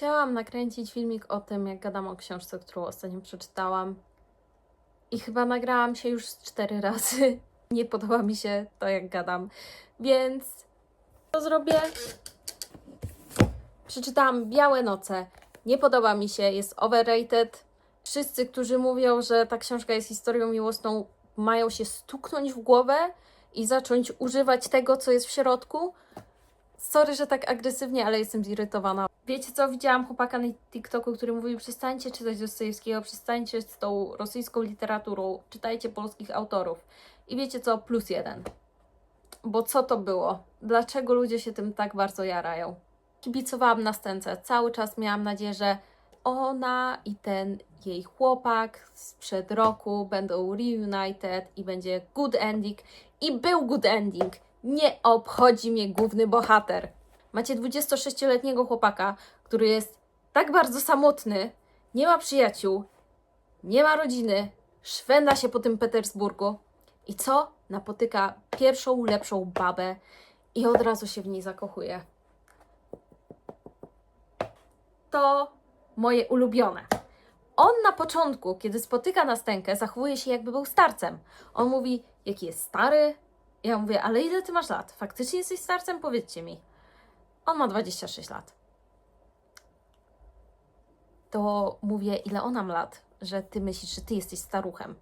Chciałam nakręcić filmik o tym, jak gadam o książce, którą ostatnio przeczytałam. I chyba nagrałam się już cztery razy. Nie podoba mi się to, jak gadam. Więc co zrobię? Przeczytałam Białe Noce. Nie podoba mi się, jest overrated. Wszyscy, którzy mówią, że ta książka jest historią miłosną, mają się stuknąć w głowę i zacząć używać tego, co jest w środku. Sorry, że tak agresywnie, ale jestem zirytowana. Wiecie co? Widziałam chłopaka na TikToku, który mówił: przestańcie czytać Dostojewskiego, przestańcie z tą rosyjską literaturą, czytajcie polskich autorów. I wiecie co? Plus jeden. Bo co to było? Dlaczego ludzie się tym tak bardzo jarają? Kibicowałam na scence. Cały czas miałam nadzieję, że ona i ten jej chłopak sprzed roku będą reunited i będzie good ending. I był good ending. Nie obchodzi mnie główny bohater. Macie 26-letniego chłopaka, który jest tak bardzo samotny, nie ma przyjaciół, nie ma rodziny, szwenda się po tym Petersburgu i co? Napotyka pierwszą, lepszą babę i od razu się w niej zakochuje. To moje ulubione. On na początku, kiedy spotyka Nastękę, zachowuje się jakby był starcem. On mówi, jaki jest stary. Ja mówię, ale ile ty masz lat? Faktycznie jesteś starcem? Powiedzcie mi. On ma 26 lat. To mówię, ile ona ma lat, że ty myślisz, że ty jesteś staruchem?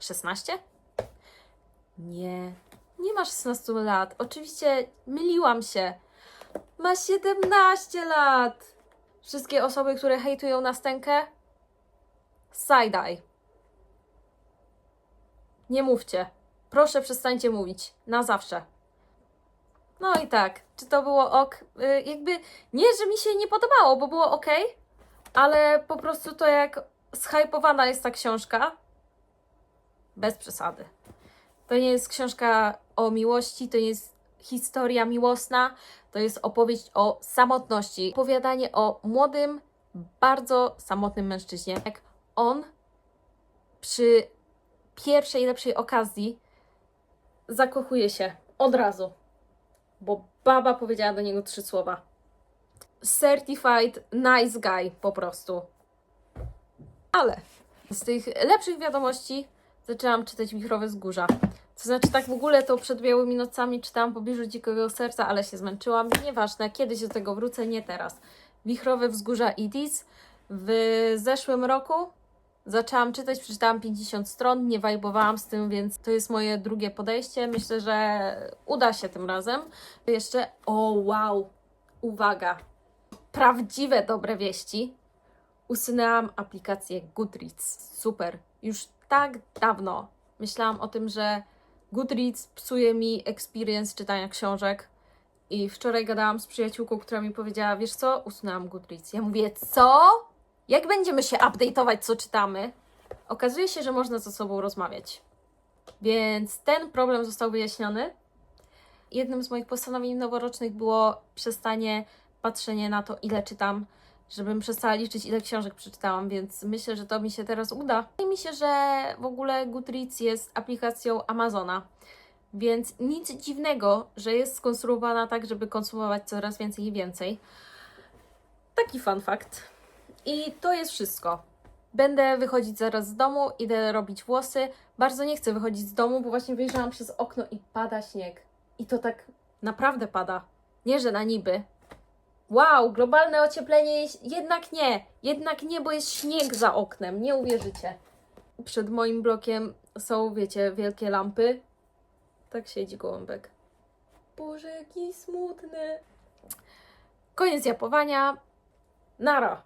16? Nie, nie masz 16 lat. Oczywiście myliłam się. Ma 17 lat. Wszystkie osoby, które hejtują na stękę, side-eye. Nie mówcie. Proszę przestańcie mówić. Na zawsze. No i tak, czy to było ok? Y, jakby nie, że mi się nie podobało, bo było ok, ale po prostu to jak zhypowana jest ta książka, bez przesady. To nie jest książka o miłości, to nie jest historia miłosna, to jest opowieść o samotności. Opowiadanie o młodym, bardzo samotnym mężczyźnie. Jak on przy pierwszej lepszej okazji zakochuje się od razu, bo baba powiedziała do niego trzy słowa. Certified nice guy po prostu. Ale z tych lepszych wiadomości zaczęłam czytać Wichrowe Wzgórza. To znaczy tak w ogóle to przed Białymi Nocami czytałam Pobliżu Dzikiego Serca, ale się zmęczyłam. Nieważne, kiedyś do tego wrócę, nie teraz. Wichrowe Wzgórza Idis. W zeszłym roku zaczęłam czytać, przeczytałam 50 stron, nie wajbowałam z tym, więc to jest moje drugie podejście. Myślę, że uda się tym razem. Jeszcze, o wow, uwaga, prawdziwe dobre wieści. Usunęłam aplikację Goodreads. Super. Już tak dawno myślałam o tym, że Goodreads psuje mi experience czytania książek. I wczoraj gadałam z przyjaciółką, która mi powiedziała, wiesz co, usunęłam Goodreads. Ja mówię, co? Jak będziemy się update'ować, co czytamy? Okazuje się, że można ze sobą rozmawiać. Więc ten problem został wyjaśniony. Jednym z moich postanowień noworocznych było przestanie patrzenie na to, ile czytam, żebym przestała liczyć, ile książek przeczytałam, więc myślę, że to mi się teraz uda. Wydaje mi się, że w ogóle Goodreads jest aplikacją Amazona, więc nic dziwnego, że jest skonstruowana tak, żeby konsumować coraz więcej i więcej. Taki fun fact. I to jest wszystko. Będę wychodzić zaraz z domu, idę robić włosy. Bardzo nie chcę wychodzić z domu, bo właśnie wyjrzałam przez okno i pada śnieg. I to tak naprawdę pada. Nie, że na niby. Wow, globalne ocieplenie jednak nie. Jednak nie, bo jest śnieg za oknem. Nie uwierzycie. Przed moim blokiem są, wiecie, wielkie lampy. Tak siedzi gołąbek. Boże, jaki smutny. Koniec japowania. Nara.